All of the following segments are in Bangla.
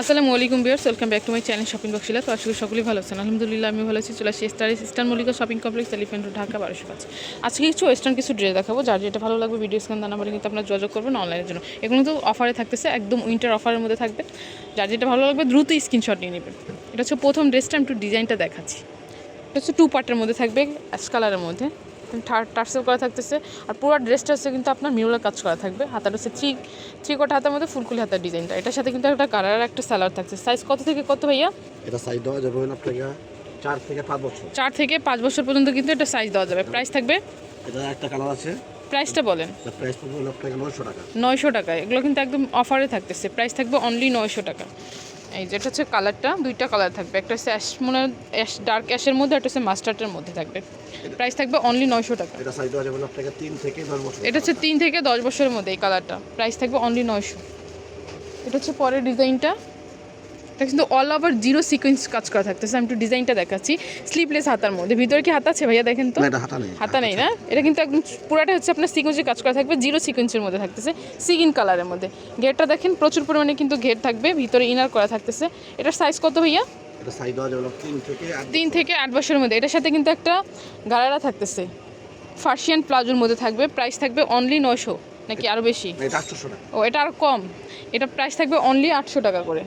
আসসালামু আলাইকুম viewers welcome back to my channel shopping বক্সিলা তো আসলে সকলেই ভালো আছেন। আলহামদুলিল্লাহ আমি ভালো আছি। চলে আসছি Star Eastern Mallika Shopping Complex Elephant Road, Dhaka, বারোশো পাঁচ। আজকে কিছু ওয়েস্টার্ন কিছু ড্রেস দেখাবো, যার যেটা ভালো লাগবে ভিডিও স্ক্যান নাম্বারে কিন্তু আপনারা যোগাযোগ করবেন অনলাইনের জন্য। এগুলো তো অফারে থাকতেছে, একদম উইন্টার অফারের মধ্যে থাকবে। যার যেটা ভালো লাগবে, দ্রুত স্ক্রিনশট নিয়ে নেবেন। এটা হচ্ছে প্রথম ড্রেসটা আমি একটু ডিজাইনটা দেখাচ্ছি। এটা হচ্ছে টু পার্টের মধ্যে থাকবে অ্যাশ কালারের মধ্যে। টার্সেল করা থাকতেছে। আর পুরো ড্রেসটা হচ্ছে কিন্তু আপনার মিউলার কাজ করা থাকবে। হাতাটা হচ্ছে থ্রি থ্রি কোটা হাতের মধ্যে ফুলকুলি হাতার ডিজাইনটা এটার সাথে কিন্তু একটা কালার একটা স্যালার থাকছে। সাইজ কত থেকে কত ভাইয়া? এটা সাইজ দেওয়া যাবে আপনাকে চার থেকে পাঁচ বছর। চার থেকে পাঁচ বছর পর্যন্ত কিন্তু এটা সাইজ দেওয়া যাবে। প্রাইস থাকবে? এটা একটা কালার আছে। প্রাইসটা বলেন। প্রাইস পড়বে আপনাকে নয়শো টাকা। নয়শো টাকা। এগুলো কিন্তু একদম অফারে থাকতেছে। প্রাইস থাকবে অনলি নয়শো টাকা। এই যেটা হচ্ছে কালারটা দুইটা কালার থাকবে। একটা হচ্ছে অ্যাশ মনে অ্যাশ ডার্ক অ্যাশের মধ্যে একটা হচ্ছে মাস্টার্ডের মধ্যে থাকবে। প্রাইস থাকবে অনলি নয়শো টাকা। এটা সাইজ দেওয়া যাবে আপনাকে তিন থেকে দশ বছর এটা হচ্ছে তিন থেকে দশ বছরের মধ্যে এই কালারটা। প্রাইস থাকবে অনলি নয়শো। এটা হচ্ছে পরের ডিজাইনটা এটা কিন্তু অল ওভার জিরো সিকোয়েন্স কাজ করা থাকতেছে। আমি একটু ডিজাইনটা দেখাচ্ছি। স্লিপলেস হাতার মধ্যে। ভিতরে কি হাতা আছে ভাইয়া? দেখেন তো। হাতা নেই। না? এটা কিন্তু একদম পুরাটা হচ্ছে আপনার সিকোয়েন্সের কাজ করা থাকবে। জিরো সিকোয়েন্সের মধ্যে থাকতেছে। সিগিন কালারের মধ্যে। ঘেরটা দেখেন প্রচুর পরিমাণে কিন্তু ঘের থাকবে। ভিতরে ইনার করা থাকতেছে। এটার সাইজ কত ভাইয়া? তিন থেকে আট বছরের মধ্যে। এটার সাথে কিন্তু একটা গাড়ারা থাকতেছে। ফার্সিয়ান প্লাজোর মধ্যে থাকবে। প্রাইস থাকবে অনলি নয়শো নাকি আরও বেশি? ও এটা আর কম। এটা প্রাইস থাকবে অনলি আটশো টাকা করে।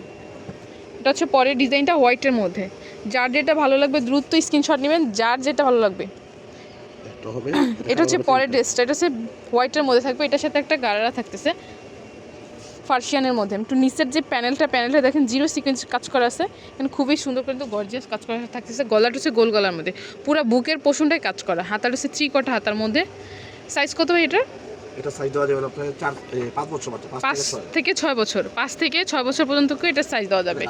এটা হচ্ছে পরের ডিজাইনটা হোয়াইটের মধ্যে। যার যেটা ভালো লাগবে দ্রুত স্ক্রিনশট নেবেন যার যেটা ভালো লাগবে। হবে। এটা হচ্ছে পরের ড্রেসটা এটা হচ্ছে হোয়াইটের মধ্যে থাকবে এটার সাথে একটা গাড়ারা থাকতেছে। ফার্সিয়ানের মধ্যে। একটু নিচের যে প্যানেলটা প্যানেলটা দেখেন জিরো সিকোয়েন্স কাজ করা আছে। এখানে খুবই সুন্দর করে কিন্তু গর্জিয়াস কাজ করা থাকতেছে। গলাটা হচ্ছে গোল গলার মধ্যে। পুরো বুকের পোষণটাই কাজ করা। হাতাটা হচ্ছে থ্রি কটা হাতার মধ্যে। সাইজ কত হয় এটা এটা সাইজ দেওয়া যাবে হলো আপনাকে চার পাঁচ বছর পাঁচ থেকে ছয়। বছর পাঁচ থেকে ছয় বছর পর্যন্ত এটা সাইজ দেওয়া যাবে?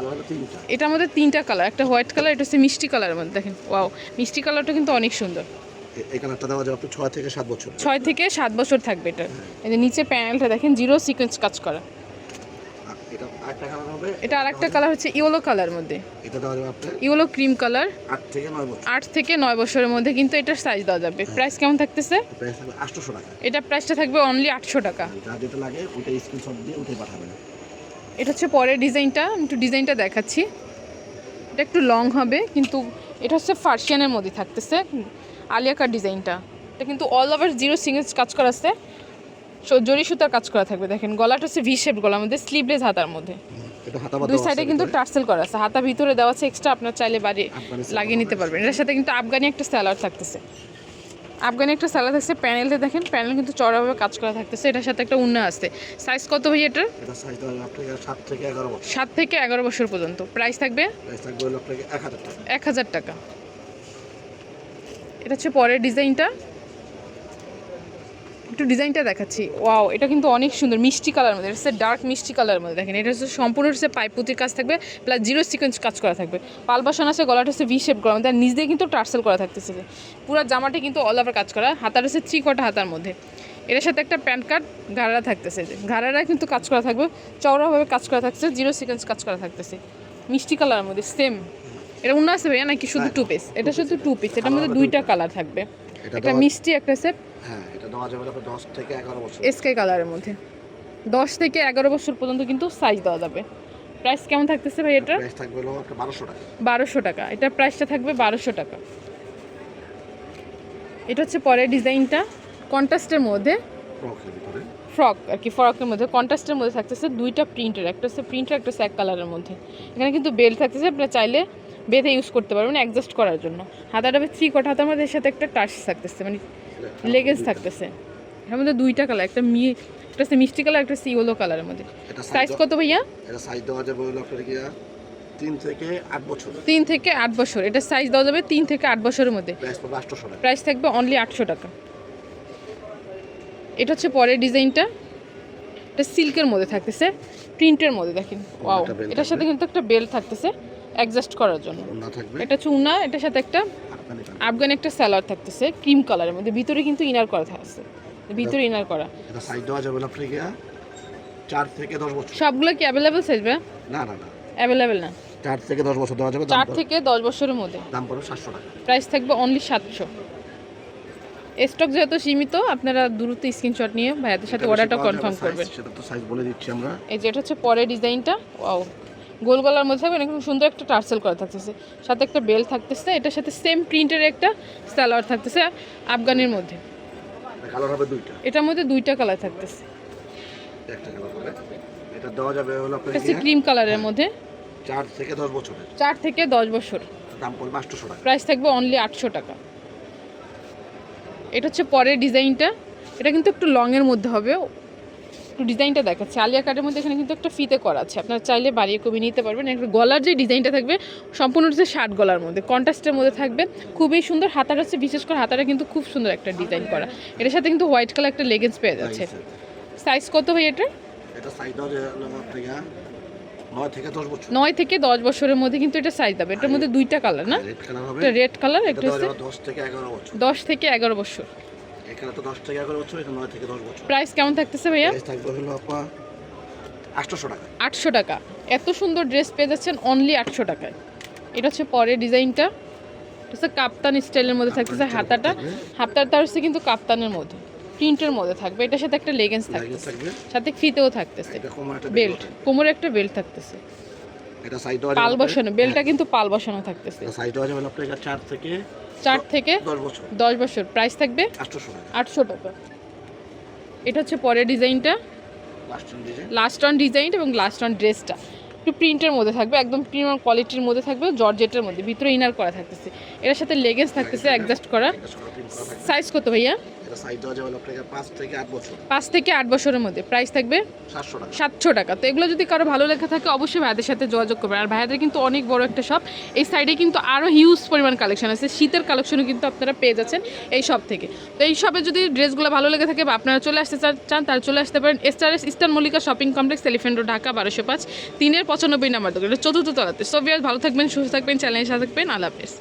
এটা আমাদের তিনটা। কালার একটা হোয়াইট কালার এটা হচ্ছে মিষ্টি কালার মধ্যে দেখেন ওয়াও মিষ্টি কালারটা কিন্তু অনেক সুন্দর। এই কালারটা দেওয়া যাবে আপনার ছয় থেকে সাত বছর। ছয় থেকে সাত বছর থাকবে এটা। এই যে নিচে প্যানেলটা দেখেন জিরো সিকোয়েন্স কাজ করা। এটা আরেকটা কালার হবে। এটা আরেকটা কালার হচ্ছে ইয়েলো কালার মধ্যে। এটা দেওয়া যাবে আপনার ইয়েলো ক্রিম কালার আট থেকে নয় বছর। থেকে বছরের মধ্যে কিন্তু এটার সাইজ দেওয়া যাবে। প্রাইস কেমন থাকতেছে? প্রাইস থাকবে আটশোশো টাকা। এটা প্রাইসটা থাকবে অনলি আটশো টাকা। যার যেটা লাগে ওইটা স্ক্রিনশট দিয়ে উঠে পাঠাবেন এটা হচ্ছে পরের ডিজাইনটা। একটু ডিজাইনটা দেখাচ্ছি। এটা একটু লং হবে কিন্তু এটা হচ্ছে ফার্সিয়ানের মধ্যে থাকতেছে। আলিয়াকার ডিজাইনটা? এটা কিন্তু অল ওভার জিরো সিঙ্গেলস কাজ করা আছে সো- জরি সুতার কাজ করা থাকবে দেখেন গলাটা হচ্ছে ভি শেপ গলার মধ্যে স্লিভলেস হাতার মধ্যে। দুই সাইডে কিন্তু টার্সেল করা আছে হাতা ভিতরে দেওয়া আছে এক্সট্রা আপনার চাইলে বাড়ি লাগিয়ে নিতে পারবেন। এটার সাথে কিন্তু আফগানি একটা স্যালার থাকতেছে। আফগানি একটা স্যালার থাকছে প্যানেলটা দেখেন প্যানেল কিন্তু চড়াভাবে কাজ করা থাকতেছে এটার সাথে একটা উন্না আছে। সাইজ কত ভাই এটার? সাত থেকে এগারো বছর। পর্যন্ত। প্রাইস থাকবে? এক হাজার টাকা। এটা হচ্ছে পরের ডিজাইনটা একটু ডিজাইনটা দেখাচ্ছি। ওয়াও এটা কিন্তু অনেক সুন্দর মিষ্টি কালার মধ্যে এটা হচ্ছে ডার্ক মিষ্টি কালার মধ্যে দেখেন এটা হচ্ছে সম্পূর্ণ হচ্ছে পাইপুতির কাজ থাকবে প্লাস জিরো সিকোয়েন্স কাজ করা থাকবে। পাল বসানো আছে গলাটা হচ্ছে ভি শেপ করা মধ্যে আর নিচ দিয়ে কিন্তু টার্সেল করা থাকতেছে। পুরো জামাটা কিন্তু অল ওভার কাজ করা হাতার হচ্ছে থ্রি কটা হাতার মধ্যে। এটার সাথে একটা প্যান্ট কার্ড ঘাড়া থাকতেছে যে ঘাড়ারা কিন্তু কাজ করা থাকবে চওড়াভাবে কাজ করা থাকছে জিরো সিকোয়েন্স কাজ করা থাকতেছে। মিষ্টি কালারের মধ্যে সেম এটা অন্য আছে ভাইয়া নাকি শুধু টু পিস এটা শুধু টু পিস এটার মধ্যে দুইটা কালার থাকবে। এটা মিষ্টি একটা আছে হ্যাঁ এটা দেওয়া যাবে আপনার দশ থেকে এগারো বছর। এসকে কালারের মধ্যে। দশ থেকে এগারো বছর পর্যন্ত কিন্তু সাইজ দেওয়া যাবে। প্রাইস কেমন থাকতেছে ভাই এটা প্রাইস থাকবে হলো আপনার বারোশো টাকা। বারোশো টাকা। এটার প্রাইসটা থাকবে বারোশো টাকা। এটা হচ্ছে পরের ডিজাইনটা। কন্ট্রাস্টের মধ্যে ফ্রক আর কি ফ্রকের মধ্যে। কন্ট্রাস্টের মধ্যে থাকতেছে দুইটা প্রিন্টের একটা হচ্ছে প্রিন্টার একটা হচ্ছে এক কালারের মধ্যে। এখানে কিন্তু বেল থাকতেছে। আপনারা চাইলে বেঁধে ইউজ করতে পারবেন অ্যাডজাস্ট করার জন্য। হাতাটা থ্রি কটা হাতার মধ্যে এর সাথে একটা টাচ থাকতেছে মানে লেগেজ থাকতেছে। এর মধ্যে দুইটা কালার একটা মি একটা হচ্ছে মিষ্টি কালার একটা হচ্ছে ইয়েলো কালারের মধ্যে। সাইজ কত ভাইয়া? এটা সাইজ দেওয়া যাবে হলো আপনার কি তিন থেকে আট বছর। তিন থেকে আট বছর এটা সাইজ দেওয়া যাবে তিন থেকে আট বছরের মধ্যে। প্রাইস থাকবে অনলি আটশো টাকা। এটা হচ্ছে পরের ডিজাইনটা। এটা সিল্কের মধ্যে থাকতেছে প্রিন্টের মধ্যে দেখেন। ওয়াও এটার সাথে কিন্তু একটা বেল্ট থাকতেছে। অ্যাডজাস্ট করার জন্য। এটা উনা এটার সাথে একটা আফগান একটা স্যালাড থাকতেছে ক্রিম কালারের মধ্যে। ভিতরে কিন্তু ইনার করা থাকছে ভিতরে ইনার করা। এটা সাইজ দেওয়া যাবে হলো আপনার কি চার থেকে দশ বছর। সবগুলো কি অ্যাভেলেবেল সাইজ না না না। অ্যাভেলেবেল না। চার থেকে দশ বছর দেওয়া যাবে দাম চার থেকে দশ বছরের মধ্যে। দাম পড়বে সাতশো টাকা। প্রাইস থাকবে অনলি সাতশো। স্টক যেহেতু সীমিত আপনারা দ্রুত স্ক্রিনশট নিয়ে ভাইয়াদের সাথে অর্ডারটা কনফার্ম করবেন। সেটা তো সাইজ বলে দিচ্ছি আমরা। এই যে এটা হচ্ছে পরের ডিজাইনটা ওয়াও গোল গলার মধ্যে থাকবে এরকম সুন্দর একটা টার্সেল করা থাকতেছে। সাথে একটা বেল থাকতেছে এটার সাথে সেম প্রিন্টের একটা সালোয়ার থাকতেছে আফগানের মধ্যে। কালার হবে দুইটা? এটার মধ্যে দুইটা কালার থাকতেছে। একটা কালার হবে। এটা দেওয়া যাবে হলো এটা ক্রিম কালারের মধ্যে। চার থেকে দশ বছরের। চার থেকে দশ বছর। দাম পড়বে আটশোশো টাকা। প্রাইস থাকবে অনলি আটশো টাকা। এটা হচ্ছে পরের ডিজাইনটা। এটা কিন্তু একটু লং এর মধ্যে হবে। একটু ডিজাইনটা দেখাচ্ছে। আলিয়া কাটের মধ্যে এখানে কিন্তু একটা ফিতে করা আছে। আপনারা চাইলে বাড়িয়ে কমিয়ে নিতে পারবেন। একটা গলার যে ডিজাইনটা থাকবে সম্পূর্ণ হচ্ছে শার্ট গলার মধ্যে। কন্ট্রাস্টের মধ্যে থাকবে। খুবই সুন্দর হাতাটা হচ্ছে বিশেষ করে হাতাটা কিন্তু খুব সুন্দর একটা ডিজাইন করা। এটার সাথে কিন্তু হোয়াইট কালার একটা লেগেন্স পেয়ে যাচ্ছে। সাইজ কত হয় এটা নয় থেকে দশ বছরের মধ্যে কিন্তু এটা সাইজ হবে এটার মধ্যে দুইটা কালার না? রেড কালার একটা রেড কালার একটা দশ থেকে এগারো বছর। দশ থেকে এগারো বছর। এখানে তো দশ থেকে এগারো বছর এটা নয় থেকে দশ বছর। প্রাইস কেমন থাকতেছে ভাইয়া? প্রাইস থাকবে হলো আপনার আটশোশো টাকা। আটশো টাকা। এত সুন্দর ড্রেস পেয়ে যাচ্ছেন অনলি আটশো টাকায়। এটা হচ্ছে পরের ডিজাইনটা। এটা হচ্ছে কাপ্তান স্টাইলের মধ্যে থাকতেছে হাতাটা। হাতাটা হচ্ছে কিন্তু কাপ্তানের মধ্যে। প্রিন্টের মধ্যে থাকবে। এটার সাথে একটা লেগেন্স থাকবে। সাথে ফিতেও থাকতেছে। বেল্ট কোমরে একটা বেল্ট থাকতেছে। এটা দেওয়া পাল বসানো। বেল্টটা কিন্তু পাল বসানো থাকতেছে। দেওয়া যাবে আপনাকে চার থেকে চার থেকে দশ বছর। প্রাইস থাকবে আটশো টাকা। এটা হচ্ছে পরের ডিজাইনটা। লাস্ট ডিজাইন অন ডিজাইন এবং লাস্ট অন ড্রেসটা একটু প্রিন্টের মধ্যে থাকবে একদম প্রিমিয়াম কোয়ালিটির মধ্যে থাকবে জর্জেটের মধ্যে। ভিতরে ইনার করা থাকতেছে। এটার সাথে লেগেন্স থাকতেছে অ্যাডজাস্ট করা। সাইজ কত ভাইয়া? এটা সাইজ দেওয়া যাবে আপনাকে পাঁচ থেকে বছর। বছরের মধ্যে। প্রাইস থাকবে সাতশো টাকা। সাতশো টাকা। তো এগুলো যদি কারও ভালো লেখা থাকে অবশ্যই সাথে যোগাযোগ করবেন। আর কিন্তু অনেক বড় একটা শপ এই সাইডে কিন্তু আরও হিউজ পরিমাণ কালেকশন আছে। শীতের কালেকশনও কিন্তু আপনারা পেয়ে যাচ্ছেন এই শপ থেকে। তো এই শপে যদি ড্রেসগুলো ভালো লেগে থাকে বা আপনারা চলে আসতে চান তাহলে চলে আসতে পারেন Star Eastern Mallika Shopping Complex Elephant Road Dhaka বারোশো পাঁচ তিনের পঁচানব্বই নাম্বার দোকান চতুর্থ তলাতে। সো ভালো থাকবেন সুস্থ থাকবেন চ্যালেঞ্জ সাথে থাকবেন। আল্লাহ হাফেজ।